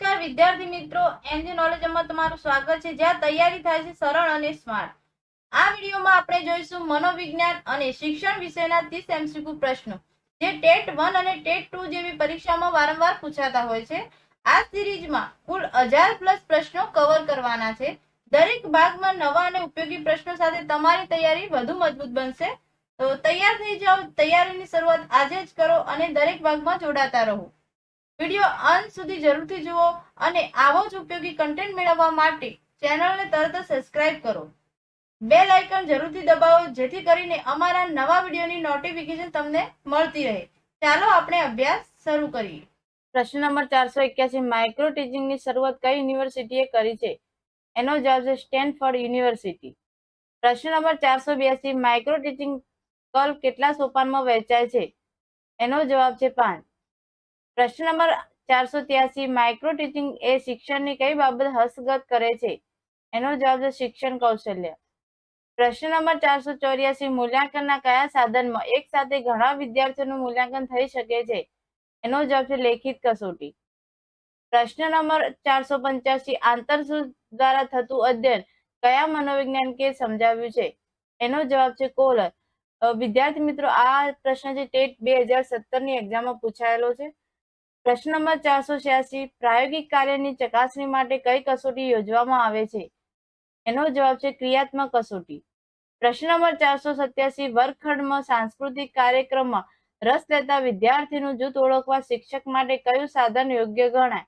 નમસ્કાર, વિદ્યાર્થી મિત્રો. એનજી નોલેજમાં તમારું સ્વાગત છે. જ્યાં તૈયારી થાય છે સરળ અને સ્માર્ટ. આ વિડીયોમાં આપણે જોઈશું મનોવિજ્ઞાન અને શિક્ષણ વિષયના 30 એમસીક્યુ પ્રશ્નો, જે ટેટ વન અને ટેટ ટુ જેવી પરીક્ષામાં વારંવાર પૂછાતા હોય છે. આ સિરીઝમાં કુલ હજાર પ્લસ પ્રશ્નો કવર કરવાના છે. દરેક ભાગમાં નવા અને ઉપયોગી પ્રશ્નો સાથે તમારી તૈયારી વધુ મજબૂત બનશે. તો તૈયાર થઈ જાઓ. તૈયારીની શરૂઆત આજે જ કરો અને દરેક ભાગમાં જોડાતા રહો. વીડિયો અંત સુધી જરૂરથી જુઓ અને આવો જ ઉપયોગી કન્ટેન્ટ મેળવવા માટે ચેનલને તરત સબસ્ક્રાઇબ કરો. બેલ આઇકન જરૂરથી દબાવો, જેથી કરીને અમારા નવા વિડીયોની નોટિફિકેશન તમને મળતી રહે. ચાલો આપણે અભ્યાસ શરૂ કરીએ. પ્રશ્ન નંબર ચારસો એક્યાસી માઇક્રો ટીચિંગની શરૂઆત કઈ યુનિવર્સિટીએ કરી છે? એનો જવાબ છે સ્ટેનફર્ડ યુનિવર્સિટી પ્રશ્ન નંબર ચારસો બ્યાસી માઇક્રો ટીચિંગ કલ કેટલા સોપાનમાં વહેંચાય છે? એનો જવાબ છે પાંચ. પ્રશ્ન નંબર ચારસો ત્યાસી માઇક્રો ટીચિંગ એ શિક્ષણની કઈ બાબત હસ્તગત કરે છે? એનો જવાબ છે શિક્ષણ કૌશલ્ય. પ્રશ્ન નંબર ચારસો ચોર્યાસી, મૂલ્યાંકનના કયા સાધનમાં એક સાથે ઘણા વિદ્યાર્થીઓનું મૂલ્યાંકન થઈ શકે છે? એનો જવાબ છે લેખિત કસોટી. પ્રશ્ન નંબર ચારસો પંચ્યાસી, આંતર દ્વારા થતું અધ્યયન કયા મનોવિજ્ઞાન કે સમજાવ્યું છે? એનો જવાબ છે કોલર. વિદ્યાર્થી મિત્રો, આ પ્રશ્ન છે ટેટ બે હજાર સત્તરની એક્ઝામમાં પૂછાયેલો છે. પ્રશ્ન નંબર ચારસો છ્યાસી, પ્રાયોગિક કાર્યની ચકાસણી માટે કઈ કસોટી યોજવામાં આવે છે? એનો જવાબ છે ક્રિયાત્મક કસોટી. પ્રશ્ન નંબર ચારસો સત્યાસી, વર્ગખંડમાં સાંસ્કૃતિક કાર્યક્રમમાં રસ લેતા વિદ્યાર્થીનું જૂથ ઓળખવા શિક્ષક માટે કયું સાધન યોગ્ય ગણાય?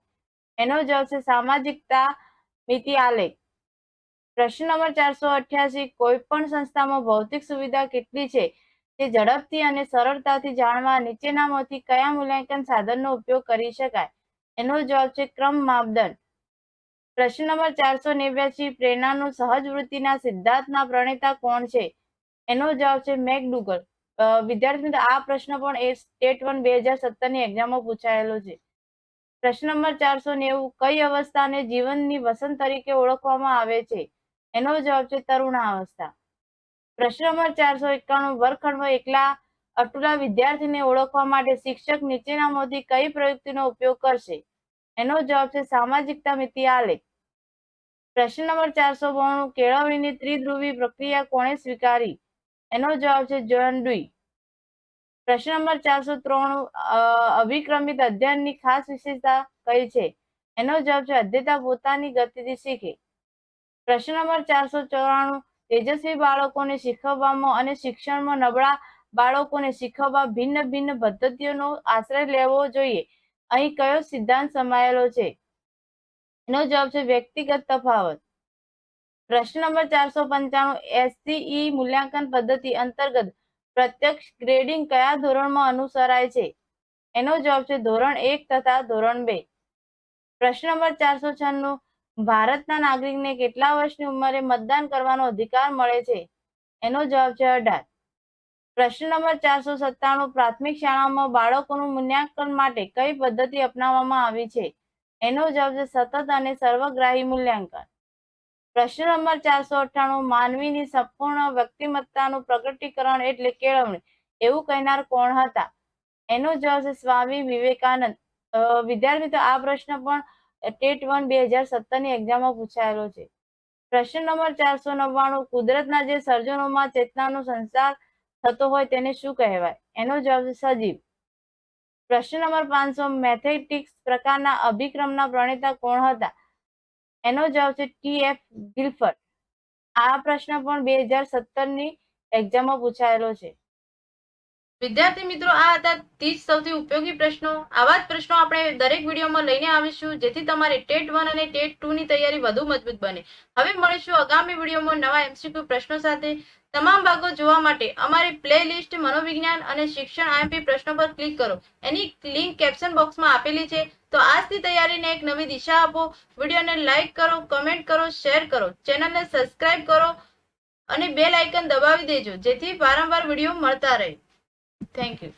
એનો જવાબ છે સામાજિકતા મિતિ આલેખ. પ્રશ્ન નંબર ચારસો અઠ્યાસી, કોઈ પણ સંસ્થામાં ભૌતિક સુવિધા કેટલી છે? તે ઝડપથી અને સરળતાથી જાણવા નીચેનામાંથી કયા મૂલ્યાંકન સાધનનો ઉપયોગ કરી શકાય? એનો જવાબ છે ક્રમ માપદંડ. પ્રશ્ન નંબર ચારસો નેવ્યાસી પ્રેરણાનું સહજ વૃત્તિના સિદ્ધાંતના પ્રણેતા કોણ છે? એનો જવાબ છે મેકડુગલ વિદ્યાર્થી મિત્રો, આ પ્રશ્ન પણ એ સ્ટેટ વન બે હજાર સત્તરની એક્ઝામમાં પૂછાયેલો છે. પ્રશ્ન નંબર ચારસો નેવું, કઈ અવસ્થાને જીવનની વસંત તરીકે ઓળખવામાં આવે છે? એનો જવાબ છે તરુણાવસ્થા. પ્રશ્ન નંબર ચારસો એકાણું, વર્ગખંડમાં એકલા અટુલા વિદ્યાર્થીને ઓળખવા માટે શિક્ષક નીચેનામાંથી કઈ પ્રયુક્તિનો ઉપયોગ કરશે? એનો જવાબ છે સામાજિકતા મિતિ આલેખ. પ્રશ્ન નંબર ચારસો બોણું, કેળવણીની ત્રિધ્રુવી પ્રક્રિયા કોણે સ્વીકારી? એનો જવાબ છે જોન ડુઈ. પ્રશ્ન નંબર ચારસો ત્રણ અભિક્રમિત અધ્યયનની ખાસ વિશેષતા કઈ છે? એનો જવાબ છે અધ્યતા પોતાની ગતિથી શીખે. પ્રશ્ન નંબર ચારસો ચોરાણું તેજસ્વી બાળકોને શીખવવામાં અને શિક્ષણમાં નબળા બાળકોને શીખવવા ભિન્ન ભિન્ન પદ્ધતિઓનો આશ્રય લેવો જોઈએ. અહીં કયો સિદ્ધાંત સમાયેલો છે? એનો જવાબ છે વ્યક્તિગત તફાવત. પ્રશ્ન નંબર ચારસો પંચાણું, એસસીઈ મૂલ્યાંકન પદ્ધતિ અંતર્ગત પ્રત્યક્ષ ગ્રેડિંગ કયા ધોરણમાં અનુસરાય છે? એનો જવાબ છે ધોરણ એક તથા ધોરણ બે. પ્રશ્ન નંબર ચારસો છન્નું ભારતના નાગરિકને કેટલા વર્ષની ઉંમરે મતદાન કરવાનો અધિકાર મળે છે? એનો જવાબ છે અઢાર. પ્રશ્ન નંબર ચારસો સત્તાણું, પ્રાથમિક શાળામાં બાળકોનું મૂલ્યાંકન માટે કઈ પદ્ધતિ અપનાવવામાં આવી છે? એનો જવાબ છે સતત અને સર્વગ્રાહી મૂલ્યાંકન. પ્રશ્ન નંબર ચારસો અઠ્ઠાણું, માનવીની સંપૂર્ણ વ્યક્તિમત્તાનું પ્રગટીકરણ એટલે કેળવણી, એવું કહેનાર કોણ હતા? એનો જવાબ છે સ્વામી વિવેકાનંદ. વિદ્યાર્થી તો આ પ્રશ્ન પણ ટેટ વન બે હજાર સત્તરની એક્ઝામમાં પૂછાયેલો છે. પ્રશ્ન નંબર ચારસો નવ્વાણું, કુદરતના જે સર્જનોમાં ચેતનાનો સંસાર થતો હોય તેને શું કહેવાય? એનો જવાબ છે સજીવ. પ્રશ્ન નંબર પાંચસો મેથેટિક્સ પ્રકારના અભિક્રમના પ્રણેતા કોણ હતા? એનો જવાબ છે ટી એફ ગિલફર્ડ. આ પ્રશ્ન પણ બે હજાર સત્તરની એક્ઝામમાં પૂછાયેલો છે. વિદ્યાર્થી મિત્રો, આ હતા ત્રીસ સૌથી ઉપયોગી પ્રશ્નો. આવા જ પ્રશ્નો આપણે દરેક વિડીયોમાં લઈને આવીશું, જેથી તમારી ટેટ વન અને ટેટ ટુ ની તૈયારી વધુ મજબૂત બને. હવે મળીશું આગામી વિડીયોમાં નવા એમસીક્યુ પ્રશ્નો સાથે. તમામ ભાગો જોવા માટે અમારી પ્લે લિસ્ટ મનોવિજ્ઞાન અને શિક્ષણ આઈએમપી પ્રશ્નો પર ક્લિક કરો. એની લિંક કેપ્શન બોક્સમાં આપેલી છે. તો આજથી તૈયારીને એક નવી દિશા આપો. વિડીયોને લાઇક કરો, કમેન્ટ કરો, શેર કરો. ચેનલને સબસ્ક્રાઇબ કરો અને બેલ આઇકન દબાવી દેજો, જેથી વારંવાર વીડિયો મળતા રહે. Thank you.